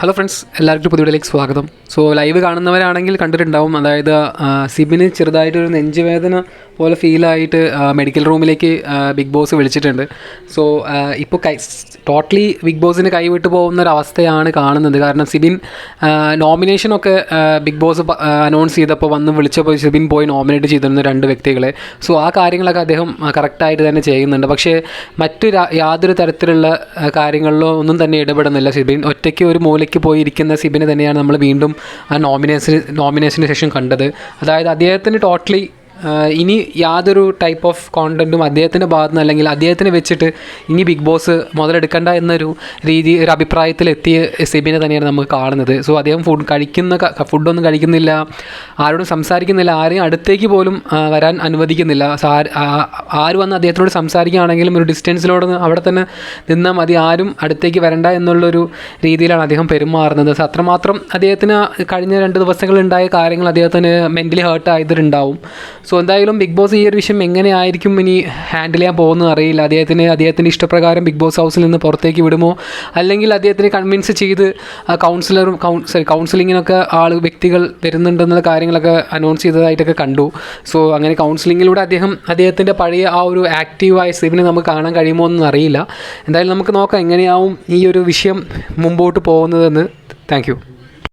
Hello friends എല്ലാവർക്കും പുതിയ വീഡിയോയിലേക്ക് സ്വാഗതം. സോ ലൈവ് കാണുന്നവരാണെങ്കിൽ കണ്ടിട്ടുണ്ടാവും. അതായത് സിബിന് ചെറുതായിട്ടൊരു നെഞ്ചുവേദന പോലെ ഫീലായിട്ട് മെഡിക്കൽ റൂമിലേക്ക് ബിഗ് ബോസ് വിളിച്ചിട്ടുണ്ട്. സോ ഇപ്പോൾ കൈ ടോട്ടലി ബിഗ് ബോസിന് കൈവിട്ട് പോകുന്ന ഒരു അവസ്ഥയാണ് കാണുന്നത്. കാരണം സിബിൻ നോമിനേഷനൊക്കെ ബിഗ് ബോസ് അനൗൺസ് ചെയ്തപ്പോൾ വന്ന് വിളിച്ചപ്പോൾ സിബിൻ പോയി നോമിനേറ്റ് ചെയ്തിരുന്നു രണ്ട് വ്യക്തികളെ. സോ ആ കാര്യങ്ങളൊക്കെ അദ്ദേഹം കറക്റ്റായിട്ട് തന്നെ ചെയ്യുന്നുണ്ട്. പക്ഷേ മറ്റു യാതൊരു തരത്തിലുള്ള കാര്യങ്ങളിലോ ഒന്നും തന്നെ ഇടപെടുന്നില്ല സിബിൻ. ഒറ്റയ്ക്ക് ഒരു മൂലയ്ക്ക് പോയി ഇരിക്കുന്ന സിബിനെ തന്നെയാണ് നമ്മൾ വീണ്ടും ആ നോമിനേഷൻ നോമിനേഷന് ശേഷം കണ്ടത്. അതായത് അദ്ദേഹത്തിന് ടോട്ടലി ഇനി യാതൊരു ടൈപ്പ് ഓഫ് കോണ്ടന്റും അദ്ദേഹത്തിന്റെ ഭാഗത്തുനിന്ന് അല്ലെങ്കിൽ അദ്ദേഹത്തിനെ വെച്ചിട്ട് ഇനി ബിഗ് ബോസ് മുതലെടുക്കണ്ട എന്നൊരു രീതി ഒരു അഭിപ്രായത്തിൽ എത്തിയ സിബിനെ തന്നെയാണ് നമുക്ക് കാണുന്നത്. സോ അദ്ദേഹം ഫുഡ് കഴിക്കുന്ന ഫുഡൊന്നും കഴിക്കുന്നില്ല. ആരോടും സംസാരിക്കുന്നില്ല. ആരെയും അടുത്തേക്ക് പോലും വരാൻ അനുവദിക്കുന്നില്ല. ആര്- വന്ന് അദ്ദേഹത്തിനോട് സംസാരിക്കുകയാണെങ്കിലും ഒരു ഡിസ്റ്റൻസിലോട് അവിടെ തന്നെ നിന്നാൽ മതി. ആരും അടുത്തേക്ക് വരണ്ട എന്നുള്ളൊരു രീതിയിലാണ് അദ്ദേഹം പെരുമാറുന്നത്. സോ അത്രമാത്രം അദ്ദേഹത്തിന് കഴിഞ്ഞ രണ്ട് ദിവസങ്ങളിൽ ഉണ്ടായ കാര്യങ്ങൾ അദ്ദേഹത്തിന് മെന്റലി ഹേർട്ട് ആയതിട്ടുണ്ടാവും സോ എന്തായാലും ബിഗ് ബോസ് ഈ ഒരു വിഷയം എങ്ങനെയായിരിക്കും ഇനി ഹാൻഡിൽ ചെയ്യാൻ പോകുന്നത് അറിയില്ല. അദ്ദേഹത്തിന് അദ്ദേഹത്തിന്റെ ഇഷ്ടപ്രകാരം ബിഗ് ബോസ് ഹൗസിൽ നിന്ന് പുറത്തേക്ക് വിടുമോ? അല്ലെങ്കിൽ അദ്ദേഹത്തിനെ കൺവിൻസ് ചെയ്ത് കൗൺസിലറും കൗൺ സോറി കൗൺസിലിങ്ങിനൊക്കെ ആൾ വ്യക്തികൾ വരുന്നുണ്ടെന്നുള്ള കാര്യങ്ങളൊക്കെ അനൗൺസ് ചെയ്തതായിട്ടൊക്കെ കണ്ടു. സോ അങ്ങനെ കൗൺസിലിങ്ങിലൂടെ അദ്ദേഹം അദ്ദേഹത്തിന്റെ പഴയ ആ ഒരു ആക്റ്റീവായ സിവിനെ നമുക്ക് കാണാൻ കഴിയുമോ എന്നൊന്നും അറിയില്ല. എന്തായാലും നമുക്ക് നോക്കാം എങ്ങനെയാവും ഈ ഒരു വിഷയം മുമ്പോട്ട് പോകുന്നതെന്ന്. താങ്ക്